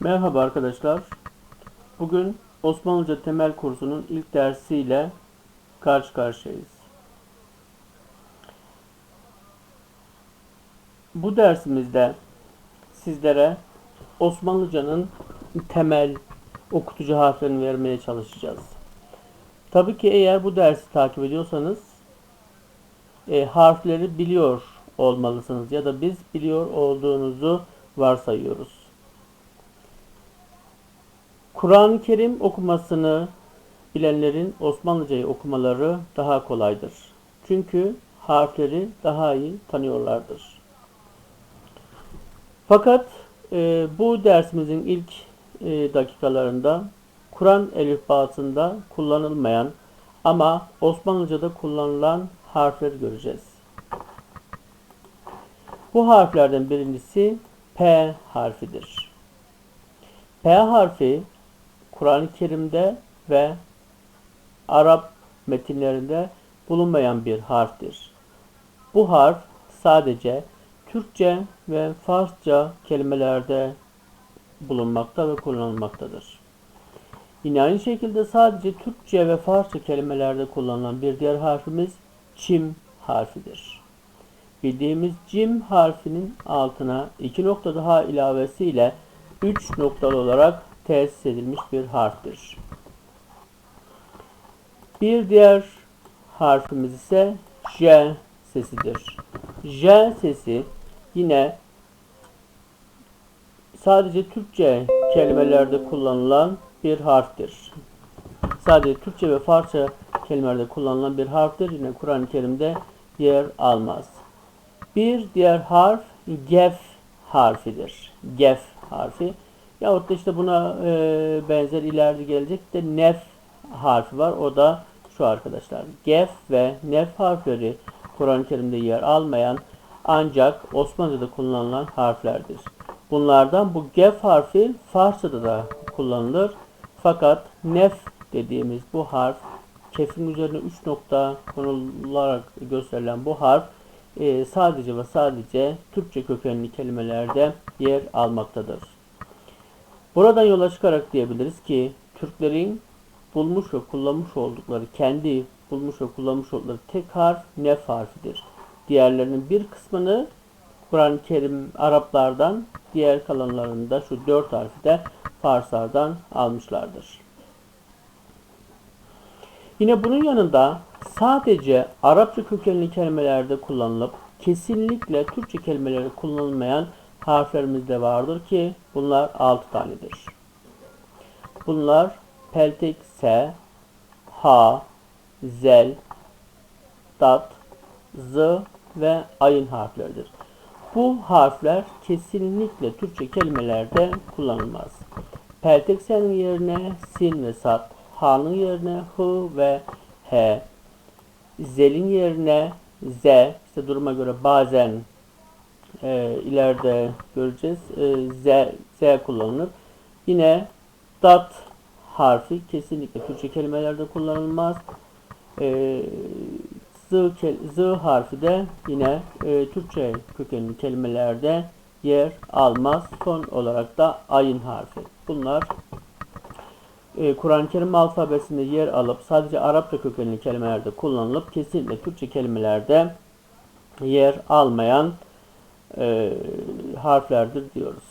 Merhaba arkadaşlar. Bugün Osmanlıca temel kursunun ilk dersiyle karşı karşıyayız. Bu dersimizde sizlere Osmanlıcanın temel okutucu harflerini vermeye çalışacağız. Tabii ki eğer bu dersi takip ediyorsanız e, harfleri biliyor olmalısınız ya da biz biliyor olduğunuzu varsayıyoruz. Kur'an-ı Kerim okumasını bilenlerin Osmanlıcayı okumaları daha kolaydır. Çünkü harfleri daha iyi tanıyorlardır. Fakat e, bu dersimizin ilk e, dakikalarında Kur'an elifbasında kullanılmayan ama Osmanlıca'da kullanılan harfleri göreceğiz. Bu harflerden birincisi P harfidir. P harfi Kur'an-ı Kerim'de ve Arap metinlerinde bulunmayan bir harftir. Bu harf sadece Türkçe ve Farsça kelimelerde bulunmakta ve kullanılmaktadır. Yine aynı şekilde sadece Türkçe ve Farsça kelimelerde kullanılan bir diğer harfimiz çim harfidir. Bildiğimiz cim harfinin altına iki nokta daha ilavesiyle 3 noktalı olarak tesis edilmiş bir harftir. Bir diğer harfimiz ise J sesidir. J sesi yine sadece Türkçe kelimelerde kullanılan bir harftir. Sadece Türkçe ve Farsça kelimelerde kullanılan bir harftir. Yine Kur'an-ı Kerim'de yer almaz. Bir diğer harf gef harfidir. Gef harfi. Yahut da işte buna e, benzer ileride gelecek de nef harfi var. O da şu arkadaşlar. Gef ve nef harfleri Kur'an-ı Kerim'de yer almayan ancak Osmanlıca'da kullanılan harflerdir. Bunlardan bu gef harfi Farsça'da da kullanılır. Fakat nef dediğimiz bu harf kefin üzerine 3 nokta konularak gösterilen bu harf e, sadece ve sadece Türkçe kökenli kelimelerde yer almaktadır. Buradan yola çıkarak diyebiliriz ki Türklerin bulmuş ve kullanmış oldukları kendi bulmuş ve kullanmış oldukları tek harf nef harfidir. Diğerlerinin bir kısmını Kur'an-ı Kerim Araplardan, diğer kalanlarını da şu dört harfi de Farslardan almışlardır. Yine bunun yanında sadece Arapça kökenli kelimelerde kullanılıp kesinlikle Türkçe kelimelerde kullanılmayan harflerimiz de vardır ki bunlar 6 tanedir. Bunlar peltek S, H, Zel, Dat, Z ve Ayın harfleridir. Bu harfler kesinlikle Türkçe kelimelerde kullanılmaz. Peltek S'nin yerine Sin ve Sat, H'nın yerine H ve H, Zel'in yerine Z, işte duruma göre bazen e, ileride göreceğiz. E, Z, Z kullanılır. Yine dat harfi kesinlikle Türkçe kelimelerde kullanılmaz. E, z, z harfi de yine e, Türkçe kökenli kelimelerde yer almaz. Son olarak da ayın harfi. Bunlar e, Kur'an-ı Kerim alfabesinde yer alıp sadece Arapça kökenli kelimelerde kullanılıp kesinlikle Türkçe kelimelerde yer almayan e, harflerdir diyoruz.